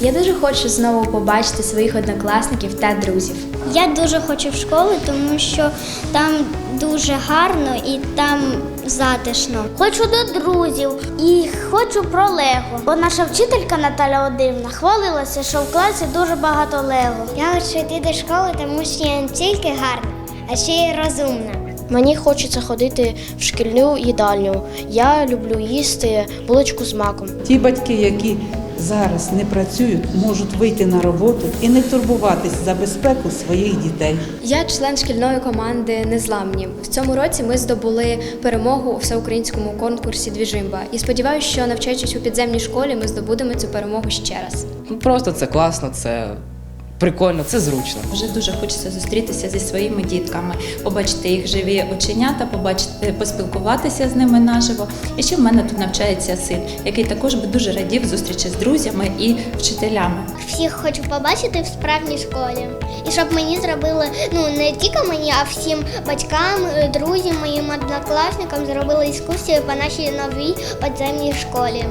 Я дуже хочу знову побачити своїх однокласників та друзів. Я дуже хочу в школу, тому що там дуже гарно і там затишно. Хочу до друзів і хочу про Лего. Бо наша вчителька Наталя Одивна хвалилася, що в класі дуже багато Лего. Я хочу йти до школи, тому що я не тільки гарна, а ще й розумна. Мені хочеться ходити в шкільну їдальню. Я люблю їсти булочку з маком. Ті батьки, які зараз не працюють, можуть вийти на роботу і не турбуватись за безпеку своїх дітей. Я член шкільної команди Незламні. В цьому році ми здобули перемогу у всеукраїнському конкурсі Двіжимба. І сподіваюся, що навчаючись у підземній школі, ми здобудемо цю перемогу ще раз. Просто це класно, це прикольно, це зручно. Вже дуже хочеться зустрітися зі своїми дітками, побачити їх живі оченята, побачити, поспілкуватися з ними наживо. І ще в мене тут навчається син, який також би дуже радів зустрічі з друзями і вчителями. Всіх хочу побачити в справжній школі. І щоб мені зробили, ну не тільки мені, а всім батькам, е, друзям, моїм однокласникам зробили екскурсію по нашій новій підземній школі.